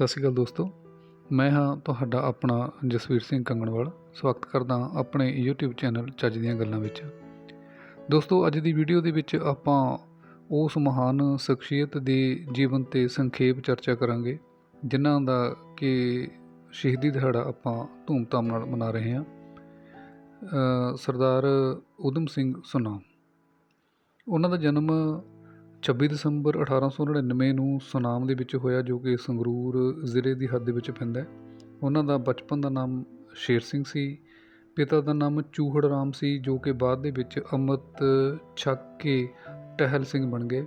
ਸਤਿ ਸ਼੍ਰੀ ਅਕਾਲ ਦੋਸਤੋ। ਮੈਂ ਹਾਂ ਤੁਹਾਡਾ ਆਪਣਾ ਜਸਵੀਰ ਸਿੰਘ ਕੰਗਣਵਾਲ। ਸਵਾਗਤ ਕਰਦਾ ਆਪਣੇ YouTube ਚੈਨਲ ਚੱਜ ਦੀਆਂ ਗੱਲਾਂ ਵਿੱਚ। ਦੋਸਤੋ, ਅੱਜ ਦੀ ਵੀਡੀਓ ਦੇ ਵਿੱਚ ਆਪਾਂ ਉਸ ਮਹਾਨ ਸ਼ਖਸੀਅਤ ਦੇ ਜੀਵਨ ਤੇ ਸੰਖੇਪ ਚਰਚਾ ਕਰਾਂਗੇ, ਜਿਨ੍ਹਾਂ ਦਾ ਕਿ ਸ਼ਹੀਦੀ ਦਿਹਾੜਾ ਆਪਾਂ ਧੂਮਧਾਮ ਨਾਲ ਮਨਾ ਰਹੇ ਹਾਂ। ਸਰਦਾਰ ਊਧਮ ਸਿੰਘ ਸੁਨਾ। ਉਹਨਾਂ ਦਾ ਜਨਮ 26 ਦਸੰਬਰ 1899 ਨੂੰ ਸੁਨਾਮ ਦੇ ਵਿੱਚ ਹੋਇਆ ਜੋ ਕਿ ਸੰਗਰੂਰ ਜ਼ਿਲ੍ਹੇ ਦੀ ਹੱਦ ਦੇ ਵਿੱਚ ਪੈਂਦਾ ਹੈ। ਉਹਨਾਂ ਦਾ ਬਚਪਨ ਦਾ ਨਾਮ ਸ਼ੇਰ ਸਿੰਘ ਸੀ, ਪਿਤਾ ਦਾ ਨਾਮ ਚੂਹੜ ਰਾਮ ਸੀ, ਜੋ ਕਿ ਬਾਅਦ ਦੇ ਵਿੱਚ ਅੰਮ੍ਰਿਤ ਛੱਕ ਕੇ ਟਹਿਲ ਸਿੰਘ ਬਣ ਗਏ।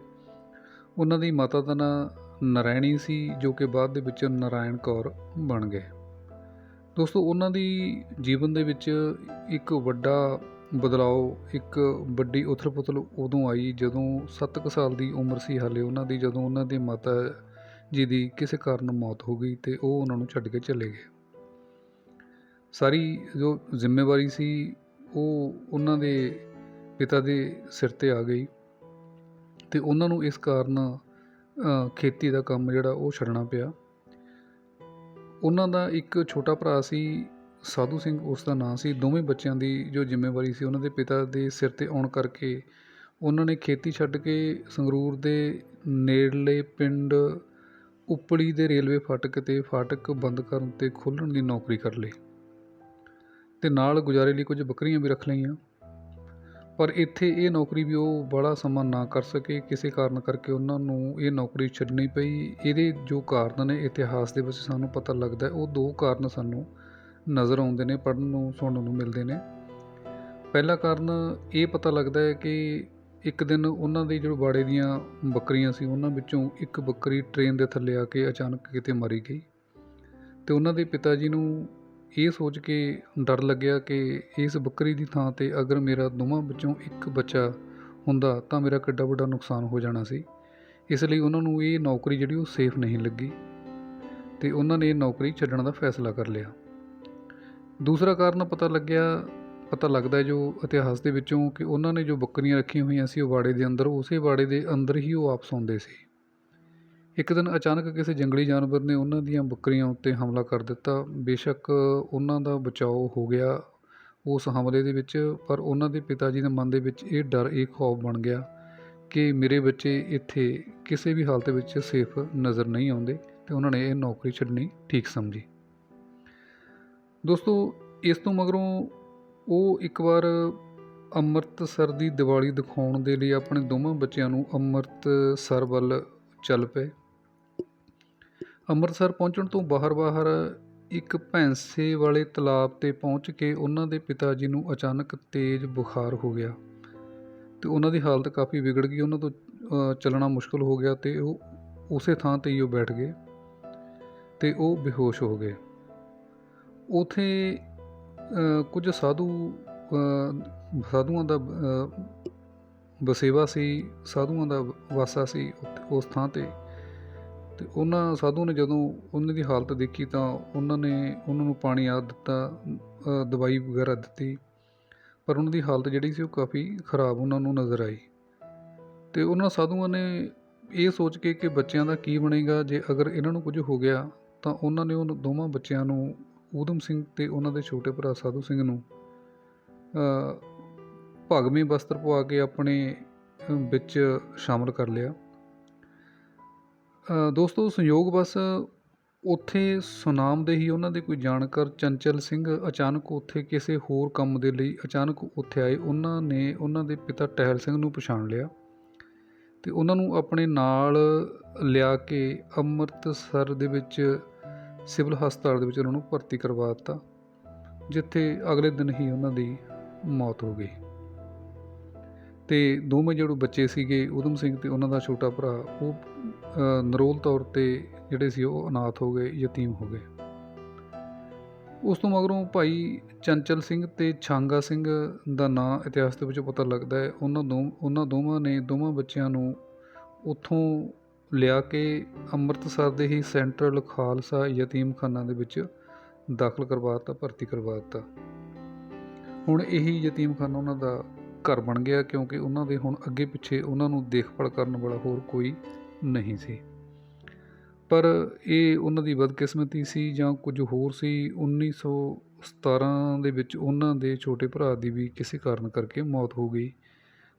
ਉਹਨਾਂ ਦੀ ਮਾਤਾ ਦਾ ਨਾਮ ਨਰਾਇਣੀ ਸੀ, ਜੋ ਕਿ ਬਾਅਦ ਦੇ ਵਿੱਚ ਨਰਾਇਣ ਕੌਰ ਬਣ ਗਏ। ਦੋਸਤੋ, ਉਹਨਾਂ ਦੀ ਜੀਵਨ ਦੇ ਵਿੱਚ ਇੱਕ ਵੱਡਾ ਬਦਲਾਓ ਇੱਕ ਵੱਡੀ ਉਥਲ-ਪੁਥਲ ਉਦੋਂ ਆਈ ਜਦੋਂ 7 ਕੁ ਸਾਲ ਦੀ ਉਮਰ ਸੀ ਹਾਲੇ ਉਹਨਾਂ ਦੀ, ਜਦੋਂ ਉਹਨਾਂ ਦੀ ਮਾਤਾ ਜੀ ਦੀ ਕਿਸੇ ਕਾਰਨ ਮੌਤ ਹੋ ਗਈ ਤੇ ਉਹ ਉਹਨਾਂ ਨੂੰ ਛੱਡ ਕੇ ਚਲੇ ਗਏ। ਸਾਰੀ ਜੋ ਜ਼ਿੰਮੇਵਾਰੀ ਸੀ, ਉਹ ਉਹਨਾਂ ਦੇ ਪਿਤਾ ਦੇ ਸਿਰ ਤੇ ਆ ਗਈ ਤੇ ਉਹਨਾਂ ਨੂੰ ਇਸ ਕਾਰਨ ਖੇਤੀ ਦਾ ਕੰਮ ਜਿਹੜਾ ਉਹ ਛੱਡਣਾ ਪਿਆ। ਉਹਨਾਂ ਦਾ ਇੱਕ ਛੋਟਾ ਭਰਾ ਸੀ ਸਾਧੂ ਸਿੰਘ ਉਸ ਦਾ ਨਾਂ ਸੀ। ਦੋਵੇਂ ਬੱਚਿਆਂ ਦੀ ਜੋ ਜ਼ਿੰਮੇਵਾਰੀ ਸੀ, ਉਹਨਾਂ ਦੇ ਪਿਤਾ ਦੇ ਸਿਰ ਤੇ ਆਉਣ ਕਰਕੇ ਉਹਨਾਂ ਨੇ ਖੇਤੀ ਛੱਡ ਕੇ ਸੰਗਰੂਰ ਦੇ ਨੇੜਲੇ ਪਿੰਡ ਉਪਲੀ ਦੇ ਰੇਲਵੇ ਫਾਟਕ ਤੇ ਫਾਟਕ ਬੰਦ ਕਰਨ ਤੇ ਖੋਲ੍ਹਣ ਦੀ ਨੌਕਰੀ ਕਰ ਲਈ ਅਤੇ ਨਾਲ ਗੁਜ਼ਾਰੇ ਲਈ ਕੁਝ ਬੱਕਰੀਆਂ ਵੀ ਰੱਖ ਲਈਆਂ। ਪਰ ਇੱਥੇ ਇਹ ਨੌਕਰੀ ਵੀ ਉਹ ਬੜਾ ਸਮਾਂ ਨਾ ਕਰ ਸਕੇ। ਕਿਸੇ ਕਾਰਨ ਕਰਕੇ ਉਹਨਾਂ ਨੂੰ ਇਹ ਨੌਕਰੀ ਛੱਡਣੀ ਪਈ। ਇਹਦੇ ਜੋ ਕਾਰਨ ਨੇ ਇਤਿਹਾਸ ਦੇ ਵਿੱਚ ਸਾਨੂੰ ਪਤਾ ਲੱਗਦਾ ਉਹ ਦੋ ਕਾਰਨ ਸਾਨੂੰ ਨਜ਼ਰ ਆਉਂਦੇ ਨੇ, ਪੜ੍ਹਨ ਨੂੰ, ਸੁਣਨ ਨੂੰ ਮਿਲਦੇ ਨੇ। ਪਹਿਲਾ ਕਾਰਨ ਇਹ ਪਤਾ ਲੱਗਦਾ ਹੈ ਕਿ ਇੱਕ ਦਿਨ ਉਹਨਾਂ ਦੇ ਜੋ ਬਾੜੇ ਦੀਆਂ ਬੱਕਰੀਆਂ ਸੀ, ਉਹਨਾਂ ਵਿੱਚੋਂ ਇੱਕ ਬੱਕਰੀ ਟ੍ਰੇਨ ਦੇ ਥੱਲੇ ਆ ਕੇ ਅਚਾਨਕ ਕਿਤੇ ਮਰੀ ਗਈ। ਤੇ ਉਹਨਾਂ ਦੇ ਪਿਤਾ ਜੀ ਨੂੰ ਇਹ ਸੋਚ ਕੇ ਡਰ ਲੱਗਿਆ ਕਿ ਇਸ ਬੱਕਰੀ ਦੀ ਥਾਂ ਤੇ ਅਗਰ ਮੇਰਾ ਦੋਵਾਂ ਵਿੱਚੋਂ ਇੱਕ ਬੱਚਾ ਹੁੰਦਾ ਤਾਂ ਮੇਰਾ ਕਿੱਡਾ ਵੱਡਾ ਨੁਕਸਾਨ ਹੋ ਜਾਣਾ ਸੀ। ਇਸ ਲਈ ਉਹਨਾਂ ਨੂੰ ਇਹ ਨੌਕਰੀ ਜਿਹੜੀ ਉਹ ਸੇਫ ਨਹੀਂ ਲੱਗੀ। ਤੇ ਉਹਨਾਂ ਨੇ ਇਹ ਨੌਕਰੀ ਛੱਡਣ ਦਾ ਫੈਸਲਾ ਕਰ ਲਿਆ। ਦੂਸਰਾ ਕਾਰਨ ਪਤਾ ਲੱਗਿਆ, ਪਤਾ ਲੱਗਦਾ ਜੋ ਇਤਿਹਾਸ ਦੇ ਵਿੱਚੋਂ ਕਿ ਉਹਨਾਂ ਨੇ ਜੋ ਬੱਕਰੀਆਂ ਰੱਖੀਆਂ ਹੋਈਆਂ ਸੀ ਉਹ ਬਾੜੇ ਦੇ ਅੰਦਰ, ਉਸੇ ਬਾੜੇ ਦੇ ਅੰਦਰ ਹੀ ਉਹ ਆਪ ਸੌਂਦੇ ਸੀ। ਇੱਕ ਦਿਨ ਅਚਾਨਕ ਕਿਸੇ ਜੰਗਲੀ ਜਾਨਵਰ ਨੇ ਉਹਨਾਂ ਦੀਆਂ ਬੱਕਰੀਆਂ ਉੱਤੇ ਹਮਲਾ ਕਰ ਦਿੱਤਾ। ਬੇਸ਼ੱਕ ਉਹਨਾਂ ਦਾ ਬਚਾਓ ਹੋ ਗਿਆ ਉਸ ਹਮਲੇ ਦੇ ਵਿੱਚ, ਪਰ ਉਹਨਾਂ ਦੇ ਪਿਤਾ ਜੀ ਦੇ ਮਨ ਦੇ ਵਿੱਚ ਇਹ ਡਰ, ਇਹ ਖੌਫ ਬਣ ਗਿਆ ਕਿ ਮੇਰੇ ਬੱਚੇ ਇੱਥੇ ਕਿਸੇ ਵੀ ਹਾਲਤ ਵਿੱਚ ਸੇਫ ਨਜ਼ਰ ਨਹੀਂ ਆਉਂਦੇ ਤੇ ਉਹਨਾਂ ਨੇ ਇਹ ਨੌਕਰੀ ਛੱਡਣੀ ਠੀਕ ਸਮਝੀ। ਦੋਸਤੋ, ਇਸ ਤੋਂ ਮਗਰੋਂ ਉਹ ਇੱਕ ਵਾਰ ਅੰਮ੍ਰਿਤਸਰ ਦੀ ਦੀਵਾਲੀ ਦਿਖਾਉਣ ਦੇ ਲਈ ਆਪਣੇ ਦੋਵਾਂ ਬੱਚਿਆਂ ਨੂੰ ਅੰਮ੍ਰਿਤਸਰ ਵੱਲ ਚੱਲ ਪਏ। ਅੰਮ੍ਰਿਤਸਰ ਪਹੁੰਚਣ ਤੋਂ ਬਾਹਰ-ਬਾਹਰ ਇੱਕ ਭੈਂਸੇ ਵਾਲੇ ਤਲਾਬ ਤੇ ਪਹੁੰਚ ਕੇ ਉਹਨਾਂ ਦੇ ਪਿਤਾ ਜੀ ਨੂੰ ਅਚਾਨਕ ਤੇਜ਼ ਬੁਖਾਰ ਹੋ ਗਿਆ ਤੇ ਉਹਨਾਂ ਦੀ ਹਾਲਤ ਕਾਫੀ ਵਿਗੜ ਗਈ। ਉਹਨਾਂ ਤੋਂ ਚੱਲਣਾ ਮੁਸ਼ਕਲ ਹੋ ਗਿਆ ਤੇ ਉਹ ਉਸੇ ਥਾਂ ਤੇ ਹੀ ਉਹ ਬੈਠ ਗਏ ਤੇ ਉਹ ਬੇਹੋਸ਼ ਹੋ ਗਏ। ਉਥੇ ਕੁਝ ਸਾਧੂ ਸਾਧੂਆਂ ਦਾ ਵਸੇਵਾ ਸੀ, ਸਾਧੂਆਂ ਦਾ ਵਾਸਾ ਸੀ ਉਸ ਥਾਂ ਤੇ। ਤੇ ਉਹਨਾਂ ਸਾਧੂ ਨੇ ਜਦੋਂ ਉਹਨਾਂ ਦੀ ਹਾਲਤ ਦੇਖੀ ਤਾਂ ਉਹਨਾਂ ਨੇ ਉਹਨਾਂ ਨੂੰ ਪਾਣੀ ਆ ਦਿੱਤਾ ਦਵਾਈ ਵਗੈਰਾ ਦਿੱਤੀ। ਪਰ ਉਹਨਾਂ ਦੀ ਹਾਲਤ ਜਿਹੜੀ ਸੀ ਉਹ ਕਾਫੀ ਖਰਾਬ ਉਹਨਾਂ ਨੂੰ ਨਜ਼ਰ ਆਈ। ਤੇ ਉਹਨਾਂ ਸਾਧੂਆਂ ਨੇ ਇਹ ਸੋਚ ਕੇ ਕਿ ਬੱਚਿਆਂ ਦਾ ਕੀ ਬਣੇਗਾ, ਜੇ ਅਗਰ ਇਹਨਾਂ ਨੂੰ ਕੁਝ ਹੋ ਗਿਆ ਤਾਂ ਉਹਨਾਂ ਨੇ ਉਹਨਾਂ ਦੋਵਾਂ ਬੱਚਿਆਂ ਨੂੰ ਊਧਮ ਸਿੰਘ ਤੇ ਉਹਨਾਂ ਦੇ ਛੋਟੇ ਭਰਾ ਸਾਧੂ ਸਿੰਘ ਨੂੰ ਅ, ਭਗਵੇਂ ਵਸਤਰ ਪਵਾ ਕੇ ਆਪਣੇ ਵਿੱਚ ਸ਼ਾਮਲ ਕਰ ਲਿਆ। ਦੋਸਤੋ ਸੰਯੋਗ ਬਸ ਉੱਥੇ ਸੁਨਾਮ ਦੇ ਹੀ ਉਹਨਾਂ ਦੇ ਕੋਈ ਜਾਣਕਾਰ ਚੰਚਲ ਸਿੰਘ ਅਚਾਨਕ ਉੱਥੇ ਕਿਸੇ ਹੋਰ ਕੰਮ ਦੇ ਲਈ ਅਚਾਨਕ ਉੱਥੇ ਆਏ। ਉਹਨਾਂ ਨੇ ਉਹਨਾਂ ਦੇ ਪਿਤਾ ਟਹਿਲ ਸਿੰਘ ਨੂੰ ਪਛਾਣ ਲਿਆ ਤੇ ਉਹਨਾਂ ਨੂੰ ਆਪਣੇ ਨਾਲ ਲਿਆ ਕੇ ਅੰਮ੍ਰਿਤਸਰ ਦੇ ਵਿੱਚ ਸਿਵਲ ਹਸਪਤਾਲ ਦੇ ਵਿੱਚ ਉਹਨਾਂ ਨੂੰ ਭਰਤੀ ਕਰਵਾ ਦਿੱਤਾ, ਜਿੱਥੇ ਅਗਲੇ ਦਿਨ ਹੀ ਉਹਨਾਂ ਦੀ ਮੌਤ ਹੋ ਗਈ। ਤੇ ਦੋਵੇਂ ਜਿਹੜੇ ਬੱਚੇ ਸੀਗੇ, ਊਧਮ ਸਿੰਘ ਤੇ ਉਹਨਾਂ ਦਾ ਛੋਟਾ ਭਰਾ, ਉਹ ਨਰੋਲ ਤੌਰ ਤੇ ਜਿਹੜੇ ਸੀ, ਉਹ ਅਨਾਥ ਹੋ ਗਏ, ਯਤੀਮ ਹੋ ਗਏ। ਉਸ ਤੋਂ ਮਗਰੋਂ ਭਾਈ ਚੰਚਲ ਸਿੰਘ ਤੇ ਛਾਂਗਾ ਸਿੰਘ ਦਾ ਨਾਂ ਇਤਿਹਾਸ ਦੇ ਵਿੱਚ ਪਤਾ ਲੱਗਦਾ ਹੈ। ਉਹਨਾਂ ਦੋ, ਉਹਨਾਂ ਦੋਵਾਂ ਨੇ, ਦੋਵਾਂ ਬੱਚਿਆਂ ਨੂੰ ਉੱਥੋਂ ਲਿਆ ਕੇ ਅੰਮ੍ਰਿਤਸਰ ਦੇ ਹੀ ਸੈਂਟਰਲ ਖਾਲਸਾ ਯਤੀਮਖਾਨਾ ਦੇ ਵਿੱਚ ਦਾਖਲ ਕਰਵਾ ਦਿੱਤਾ ਭਰਤੀ ਕਰਵਾ ਦਿੱਤਾ ਹੁਣ ਇਹੀ ਯਤੀਮਖਾਨਾ ਉਹਨਾਂ ਦਾ ਘਰ ਬਣ ਗਿਆ ਕਿਉਂਕਿ ਉਹਨਾਂ ਦੇ ਹੁਣ ਅੱਗੇ ਪਿੱਛੇ ਉਹਨਾਂ ਨੂੰ ਦੇਖਭਾਲ ਕਰਨ ਵਾਲਾ ਹੋਰ ਕੋਈ ਨਹੀਂ ਸੀ। ਪਰ ਇਹ ਉਹਨਾਂ ਦੀ ਬਦਕਿਸਮਤੀ ਸੀ ਜਾਂ ਕੁਝ ਹੋਰ ਸੀ 1917 ਦੇ ਵਿੱਚ ਉਹਨਾਂ ਦੇ ਛੋਟੇ ਭਰਾ ਦੀ ਵੀ ਕਿਸੇ ਕਾਰਨ ਕਰਕੇ ਮੌਤ ਹੋ ਗਈ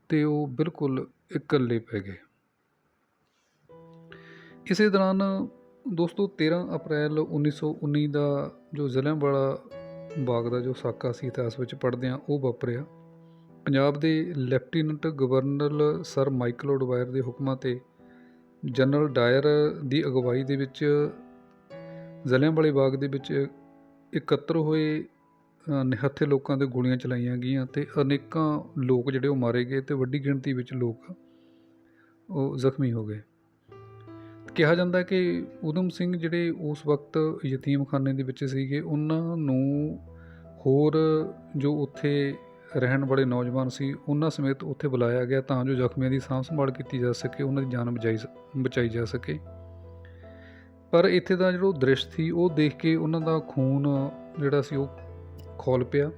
ਤੇ ਉਹ ਬਿਲਕੁਲ ਇਕੱਲੇ ਪੈ ਗਏ। ਇਸੇ ਦੌਰਾਨ ਦੋਸਤੋ 13 ਅਪ੍ਰੈਲ 1919 ਦਾ ਜੋ ਜਲਿਆਂਵਾਲਾ ਬਾਗ ਦਾ ਜੋ ਸਾਕਾ ਸੀ ਇਤਿਹਾਸ ਵਿੱਚ ਪੜ੍ਹਦੇ ਹਾਂ ਉਹ ਵਾਪਰਿਆ। ਪੰਜਾਬ ਦੇ lieutenant governor sir Michael O'Dwyer ਦੇ ਹੁਕਮਾਂ ਤੇ ਜਨਰਲ ਡਾਇਰ ਦੀ ਅਗਵਾਈ ਦੇ ਵਿੱਚ ਜਲਿਆਂਵਾਲੇ ਬਾਗ ਦੇ ਵਿੱਚ ਇਕੱਤਰ ਹੋਏ ਨਿਹੱਥੇ ਲੋਕਾਂ ਤੇ ਗੋਲੀਆਂ ਚਲਾਈਆਂ ਗਈਆਂ ਤੇ ਅਨੇਕਾਂ ਲੋਕ ਜਿਹੜੇ ਉਹ ਮਾਰੇ ਗਏ ਤੇ ਵੱਡੀ ਗਿਣਤੀ ਵਿੱਚ ਲੋਕ ਉਹ ਜ਼ਖਮੀ ਹੋ ਗਏ। ਕਿਹਾ ਜਾਂਦਾ ਕਿ ਊਧਮ ਸਿੰਘ ਜਿਹੜੇ ਉਸ ਵਕਤ ਯਤੀਮਖਾਨੇ ਦੇ ਵਿੱਚ ਸੀਗੇ, ਉਹਨਾਂ ਨੂੰ ਹੋਰ ਜੋ ਉੱਥੇ ਰਹਿਣ ਵਾਲੇ ਨੌਜਵਾਨ ਸੀ, ਉਹਨਾਂ ਸਮੇਤ ਉੱਥੇ ਬੁਲਾਇਆ ਗਿਆ ਤਾਂ ਜੋ ਜ਼ਖਮੀਆਂ ਦੀ ਸਾਂਭ ਸੰਭਾਲ ਕੀਤੀ ਜਾ ਸਕੇ, ਉਹਨਾਂ ਦੀ ਜਾਨ ਬਚਾਈ ਸ- ਬਚਾਈ ਜਾ ਸਕੇ। ਪਰ ਇੱਥੇ ਦਾ ਜਿਹੜਾ ਦ੍ਰਿਸ਼ ਸੀ, ਉਹ ਦੇਖ ਕੇ ਉਹਨਾਂ ਦਾ ਖੂਨ ਜਿਹੜਾ ਸੀ, ਉਹ ਖੌਲ ਪਿਆ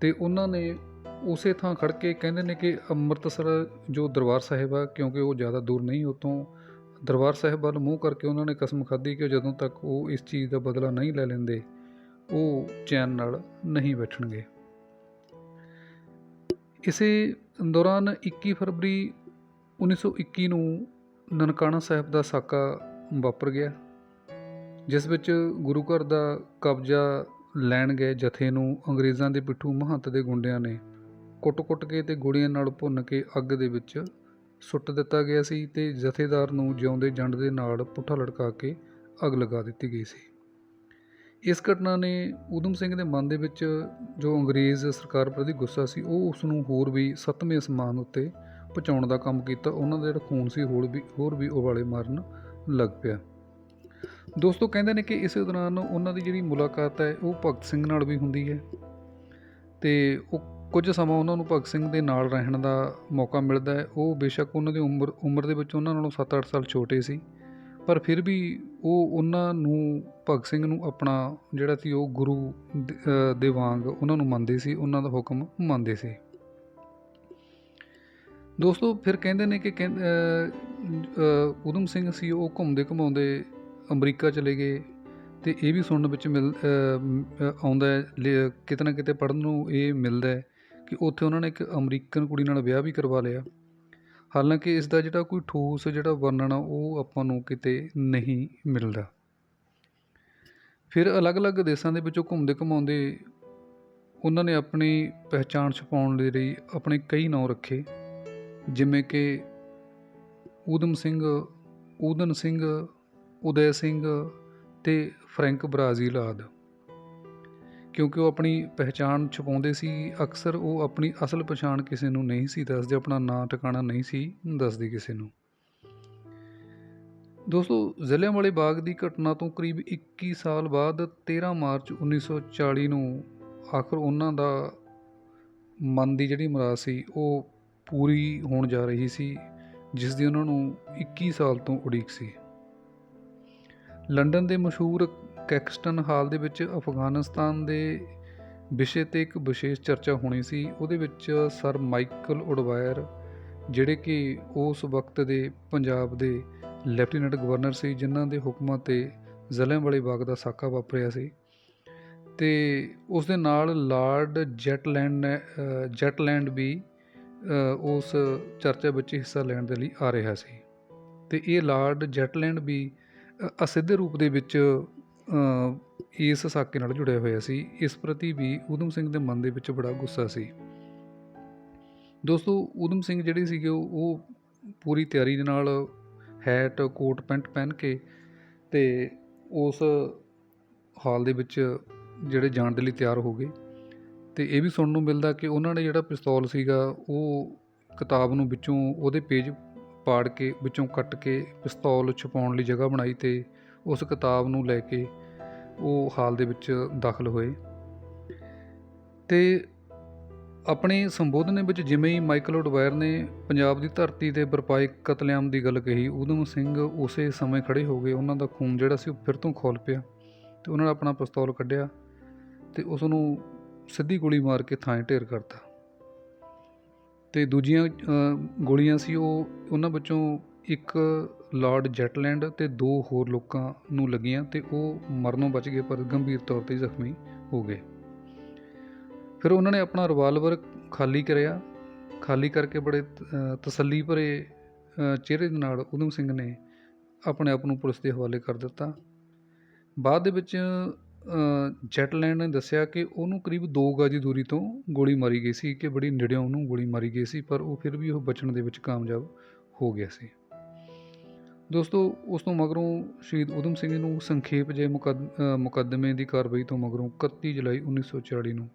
ਤੇ ਉਹਨਾਂ ਨੇ ਉਸੇ ਥਾਂ ਖੜ ਕੇ ਕਹਿੰਦੇ ਨੇ ਕਿ ਅੰਮ੍ਰਿਤਸਰ ਜੋ ਦਰਬਾਰ ਸਾਹਿਬ ਆ, ਕਿਉਂਕਿ ਉਹ ਜ਼ਿਆਦਾ ਦੂਰ ਨਹੀਂ ਉਤੋਂ ਦਰਬਾਰ ਸਾਹਿਬ ਵੱਲ ਮੂੰਹ ਕਰਕੇ ਉਹਨਾਂ ਨੇ ਕਸਮ ਖਾਧੀ ਕਿ ਜਦੋਂ ਤੱਕ ਉਹ ਇਸ ਚੀਜ਼ ਦਾ ਬਦਲਾ ਨਹੀਂ ਲੈ ਲੈਂਦੇ, ਉਹ ਚੈਨ ਨਾਲ ਨਹੀਂ ਬੈਠਣਗੇ। ਇਸੇ ਦੌਰਾਨ 21 ਫਰਵਰੀ 1921 ਨੂੰ ਨਨਕਾਣਾ ਸਾਹਿਬ ਦਾ ਸਾਕਾ ਵਾਪਰ ਗਿਆ, ਜਿਸ ਵਿੱਚ ਗੁਰੂ ਘਰ ਦਾ ਕਬਜ਼ਾ ਲੈਣ ਗਏ ਜਥੇ ਨੂੰ ਅੰਗਰੇਜ਼ਾਂ ਦੇ ਪਿੱਠੂ ਮਹੰਤ ਦੇ ਗੁੰਡਿਆਂ ਨੇ ਕੁੱਟ-ਕੁੱਟ ਕੇ ਤੇ ਗੋਲੀਆਂ ਨਾਲ ਭੁੰਨ ਕੇ ਅੱਗ ਦੇ ਵਿੱਚ ਸੁੱਟ ਦਿੱਤਾ ਗਿਆ ਸੀ ਤੇ ਜਥੇਦਾਰ ਨੂੰ ਜਿਉਂਦੇ ਜੰਡ ਦੇ ਨਾਲ ਪੁੱਠਾ ਲੜਕਾ ਕੇ ਅੱਗ ਲਗਾ ਦਿੱਤੀ ਗਈ ਸੀ। ਇਸ ਘਟਨਾ ਨੇ ਊਧਮ ਸਿੰਘ ਦੇ ਮਨ ਦੇ ਵਿੱਚ ਜੋ ਅੰਗਰੇਜ਼ ਸਰਕਾਰ ਪ੍ਰਤੀ ਗੁੱਸਾ ਸੀ, ਉਹ ਉਸ ਨੂੰ ਹੋਰ ਵੀ ਸੱਤਵੇਂ ਅਸਮਾਨ ਉੱਤੇ ਪਹੁੰਚਾਉਣ ਦਾ ਕੰਮ ਕੀਤਾ। ਉਹਨਾਂ ਦਾ ਜਿਹੜਾ ਖੂਨ ਸੀ, ਹੋਰ ਵੀ ਹੋਰ ਵੀ ਉਬਾਲੇ ਮਾਰਨ ਲੱਗ ਪਿਆ। ਦੋਸਤੋ, ਕਹਿੰਦੇ ਨੇ ਕਿ ਇਸੇ ਦੌਰਾਨ ਉਹਨਾਂ ਦੀ ਜਿਹੜੀ ਮੁਲਾਕਾਤ ਹੈ, ਉਹ ਭਗਤ ਸਿੰਘ ਨਾਲ ਵੀ ਹੁੰਦੀ ਹੈ ਤੇ ਉਹ ਕੁਝ ਸਮਾਂ ਉਹਨਾਂ ਨੂੰ ਭਗਤ ਸਿੰਘ ਦੇ ਨਾਲ ਰਹਿਣ ਦਾ ਮੌਕਾ ਮਿਲਦਾ ਹੈ। ਉਹ ਬੇਸ਼ੱਕ ਉਹਨਾਂ ਦੀ ਉਮਰ ਉਮਰ ਦੇ ਵਿੱਚ ਉਹਨਾਂ ਨਾਲੋਂ 7-8 ਸਾਲ ਛੋਟੇ ਸੀ। ਪਰ ਫਿਰ ਵੀ ਉਹ ਉਹਨਾਂ ਨੂੰ, ਭਗਤ ਸਿੰਘ ਨੂੰ ਆਪਣਾ ਜਿਹੜਾ ਸੀ ਉਹ ਗੁਰੂ ਦੇ ਵਾਂਗ ਉਹਨਾਂ ਨੂੰ ਮੰਨਦੇ ਸੀ, ਉਹਨਾਂ ਦਾ ਹੁਕਮ ਮੰਨਦੇ ਸੀ। ਦੋਸਤੋ, ਫਿਰ ਕਹਿੰਦੇ ਨੇ ਕਿ ਕਹਿੰ- ਸਿੰਘ ਸੀ, ਉਹ ਘੁੰਮਦੇ ਘੁਮਾਉਂਦੇ ਅਮਰੀਕਾ ਚਲੇ ਗਏ ਤੇ ਇਹ ਵੀ ਸੁਣਨ ਵਿੱਚ ਮਿਲ ਆਉਂਦਾ ਲੇ- ਕਿਤੇ ਨਾ ਕਿਤੇ ਪੜ੍ਹਨ ਨੂੰ ਇਹ ਮਿਲਦਾ ਹੈ। ਕਿ ਉੱਥੇ ਉਹਨਾਂ ਨੇ ਇੱਕ ਅਮਰੀਕਨ ਕੁੜੀ ਨਾਲ ਵਿਆਹ ਵੀ ਕਰਵਾ ਲਿਆ। ਹਾਲਾਂਕਿ ਇਸ ਦਾ ਜਿਹੜਾ ਕੋਈ ਠੋਸ ਜਿਹੜਾ ਵਰਣਨ ਆ, ਉਹ ਆਪਾਂ ਨੂੰ ਕਿਤੇ ਨਹੀਂ ਮਿਲਦਾ। ਫਿਰ ਅਲੱਗ-ਅਲੱਗ ਦੇਸ਼ਾਂ ਦੇ ਵਿੱਚੋਂ ਘੁੰਮਦੇ ਘੁਮਾਉਂਦੇ ਉਹਨਾਂ ਨੇ ਆਪਣੀ ਪਹਿਚਾਣ ਛੁਪਾਉਣ ਦੇ ਲਈ ਆਪਣੇ ਕਈ ਨਾਂ ਰੱਖੇ। ਜਿਵੇਂ ਕਿ ਊਧਮ ਸਿੰਘ ਊਦਨ ਸਿੰਘ, ਉਦੈ ਸਿੰਘ ਤੇ ਫਰੈਂਕ ਬ੍ਰਾਜ਼ੀਲ ਆਦਿ। ਕਿਉਂਕਿ ਉਹ ਆਪਣੀ ਪਹਿਚਾਣ ਛੁਪਾਉਂਦੇ ਸੀ, ਅਕਸਰ ਉਹ ਆਪਣੀ ਅਸਲ ਪਛਾਣ ਕਿਸੇ ਨੂੰ ਨਹੀਂ ਸੀ ਦੱਸਦੇ, ਆਪਣਾ ਨਾਂ ਟਿਕਾਣਾ ਨਹੀਂ ਸੀ ਦੱਸਦੇ ਕਿਸੇ ਨੂੰ। ਦੋਸਤੋ, ਜ਼ਿਲ੍ਹਿਆਂਵਾਲੇ ਬਾਗ ਦੀ ਘਟਨਾ ਤੋਂ ਕਰੀਬ 21 ਸਾਲ ਬਾਅਦ 13 ਮਾਰਚ 1940 ਨੂੰ ਆਖਰ ਉਹਨਾਂ ਦਾ ਮਨ ਦੀ ਜਿਹੜੀ ਮੁਰਾਦ ਸੀ, ਉਹ ਪੂਰੀ ਹੋਣ ਜਾ ਰਹੀ ਸੀ, ਜਿਸ ਦੀ ਉਹਨਾਂ ਨੂੰ 21 ਸਾਲ ਤੋਂ ਉਡੀਕ ਸੀ। ਲੰਡਨ ਦੇ ਮਸ਼ਹੂਰ ਕੈਕਸਟਨ ਹਾਲ ਦੇ ਵਿੱਚ ਅਫਗਾਨਿਸਤਾਨ ਦੇ ਵਿਸ਼ੇ ਤੇ ਇੱਕ ਵਿਸ਼ੇਸ਼ ਚਰਚਾ ਹੋਣੀ ਸੀ। ਉਹਦੇ ਵਿੱਚ ਸਰ ਮਾਈਕਲ ਉਡਵਾਇਰ ਜਿਹੜੇ ਕਿ ਉਸ ਵਕਤ ਦੇ ਪੰਜਾਬ ਦੇ ਲੈਫਟੀਨੈਂਟ ਗਵਰਨਰ ਸੀ, ਜਿਨ੍ਹਾਂ ਦੇ ਹੁਕਮਾਂ ਤੇ ਜ਼ਲਿਆਂਵਾਲੇ ਬਾਗ ਦਾ ਸਾਕਾ ਵਾਪਰਿਆ ਸੀ। ਤੇ ਉਸ ਦੇ ਨਾਲ ਲਾਰਡ ਜੈਟਲੈਂਡ ਜੈਟਲੈਂਡ ਵੀ ਉਸ ਚਰਚਾ ਵਿੱਚ ਹਿੱਸਾ ਲੈਣ ਦੇ ਲਈ ਆ ਰਿਹਾ ਸੀ। ਤੇ ਇਹ ਲਾਰਡ ਜੈਟਲੈਂਡ ਵੀ ਅਸਿੱਧੇ ਰੂਪ ਦੇ ਵਿੱਚ ਇਸ ਸਾਕੇ ਨਾਲ ਜੁੜਿਆ ਹੋਇਆ ਸੀ। ਇਸ ਪ੍ਰਤੀ ਵੀ ਊਧਮ ਸਿੰਘ ਦੇ ਮਨ ਦੇ ਵਿੱਚ ਬੜਾ ਗੁੱਸਾ ਸੀ। ਦੋਸਤੋ, ਊਧਮ ਸਿੰਘ ਜਿਹੜੇ ਸੀਗੇ, ਉਹ ਪੂਰੀ ਤਿਆਰੀ ਦੇ ਨਾਲ ਹੈਟ ਕੋਟ, ਪੈਂਟ ਪਹਿਨ ਕੇ ਤੇ ਉਸ ਹਾਲ ਦੇ ਵਿੱਚ ਜਿਹੜੇ ਜਾਣ ਦੇ ਲਈ ਤਿਆਰ ਹੋ ਗਏ। ਤੇ ਇਹ ਵੀ ਸੁਣਨ ਨੂੰ ਮਿਲਦਾ ਕਿ ਉਹਨਾਂ ਨੇ ਜਿਹੜਾ ਪਿਸਤੌਲ ਸੀਗਾ, ਉਹ ਕਿਤਾਬ ਨੂੰ ਵਿੱਚੋਂ ਉਹਦੇ ਪੇਜ ਪਾੜ ਕੇ, ਵਿੱਚੋਂ ਕੱਟ ਕੇ ਪਿਸਤੌਲ ਛੁਪਾਉਣ ਲਈ ਜਗ੍ਹਾ ਬਣਾਈ ਤੇ ਉਸ ਕਿਤਾਬ ਨੂੰ ਲੈ ਕੇ ਉਹ ਹਾਲ ਦੇ ਵਿੱਚ ਦਾਖਲ ਹੋਏ। ਤੇ ਆਪਣੇ ਸੰਬੋਧਨ ਵਿੱਚ ਜਿਵੇਂ ਹੀ ਮਾਈਕਲ ਓਡਵਾਇਰ ਨੇ ਪੰਜਾਬ ਦੀ ਧਰਤੀ ਤੇ ਬਰਪਾਏ ਕਤਲੇਆਮ ਦੀ ਗੱਲ ਕਹੀ, ਊਧਮ ਸਿੰਘ ਉਸੇ ਸਮੇਂ ਖੜੇ ਹੋ ਗਏ। ਉਹਨਾਂ ਦਾ ਖੂਨ ਜਿਹੜਾ ਸੀ ਉਹ ਫਿਰ ਤੋਂ ਖੌਲ ਪਿਆ ਤੇ ਉਹਨਾਂ ਨੇ ਆਪਣਾ ਪਿਸਤੌਲ ਕੱਢਿਆ ਤੇ ਉਸ ਨੂੰ ਸਿੱਧੀ ਗੋਲੀ ਮਾਰ ਕੇ ਥਾਂ ਢੇਰ ਕਰਤਾ। ਤੇ ਦੂਜੀਆਂ ਗੋਲੀਆਂ ਸੀ ਉਹ, ਉਹਨਾਂ ਵਿੱਚੋਂ ਇੱਕ ਲਾਰਡ ਜੈਟਲੈਂਡ ਤੇ ਦੋ ਹੋਰ ਲੋਕਾਂ ਨੂੰ ਲੱਗੀਆਂ ਤੇ ਉਹ ਮਰਨੋਂ ਬਚ ਗਏ ਪਰ ਗੰਭੀਰ ਤੌਰ ਤੇ ਜ਼ਖਮੀ ਹੋ ਗਏ। ਫਿਰ ਉਹਨਾਂ ਨੇ ਆਪਣਾ ਰਿਵਾਲਵਰ ਖਾਲੀ ਕਰਿਆ। ਖਾਲੀ ਕਰਕੇ ਬੜੇ ਤਸੱਲੀ ਭਰੇ ਚਿਹਰੇ ਦੇ ਨਾਲ ਉਦਮ ਸਿੰਘ ਨੇ ਆਪਣੇ ਆਪ ਨੂੰ ਪੁਲਿਸ ਦੇ ਹਵਾਲੇ ਕਰ ਦਿੱਤਾ। ਬਾਅਦ ਦੇ ਵਿੱਚ ਜੈਟਲੈਂਡ ਨੇ ਦੱਸਿਆ ਕਿ ਉਹਨੂੰ ਕਰੀਬ 2 ਗਜ਼ ਦੀ ਦੂਰੀ ਤੋਂ ਗੋਲੀ ਮਾਰੀ ਗਈ ਸੀ ਕਿ ਬੜੀ ਨੇੜਿਓਂ ਉਹਨੂੰ ਗੋਲੀ ਮਾਰੀ ਗਈ ਸੀ, ਪਰ ਉਹ ਫਿਰ ਵੀ ਉਹ ਬਚਣ ਦੇ ਵਿੱਚ ਕਾਮਯਾਬ ਹੋ ਗਿਆ ਸੀ। ਦੋਸਤੋ ਉਸ ਤੋਂ ਮਗਰੋਂ ਸ਼ਹੀਦ ਊਧਮ ਸਿੰਘ ਨੂੰ ਸੰਖੇਪ ਜੇ ਮੁਕੱਦ- ਮੁਕੱਦਮੇ ਦੀ ਕਾਰਵਾਈ ਤੋਂ ਮਗਰੋਂ 31 ਜੁਲਾਈ 1940 ਨੂੰ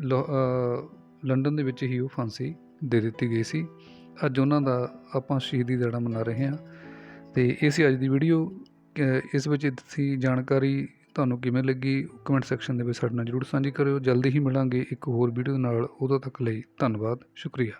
ਲਾ- ਲੰਡਨ ਦੇ ਵਿੱਚ ਹੀ ਉਹ ਫਾਂਸੀ ਦੇ ਦਿੱਤੀ ਗਈ ਸੀ। ਅੱਜ ਉਹਨਾਂ ਦਾ ਆਪਾਂ ਸ਼ਹੀਦੀ ਦਿਹਾੜਾ ਮਨਾ ਰਹੇ ਹਾਂ। ਤੇ ਇਹ ਸੀ ਅੱਜ ਦੀ ਵੀਡੀਓ। ਇਸ ਵਿੱਚ ਦਿੱਤੀ ਜਾਣਕਾਰੀ ਤੁਹਾਨੂੰ ਕਿਵੇਂ ਲੱਗੀ ਕਮੈਂਟ ਸੈਕਸ਼ਨ ਦੇ ਵਿੱਚ ਸਾਡੇ ਨਾਲ ਜਰੂਰ ਸਾਂਝੀ ਕਰਿਓ। ਜਲਦੀ ਹੀ ਮਿਲਾਂਗੇ ਇੱਕ ਹੋਰ ਵੀਡੀਓ ਨਾਲ। ਉਦੋਂ ਤੱਕ ਲਈ ਧੰਨਵਾਦ। ਸ਼ੁਕਰੀਆ।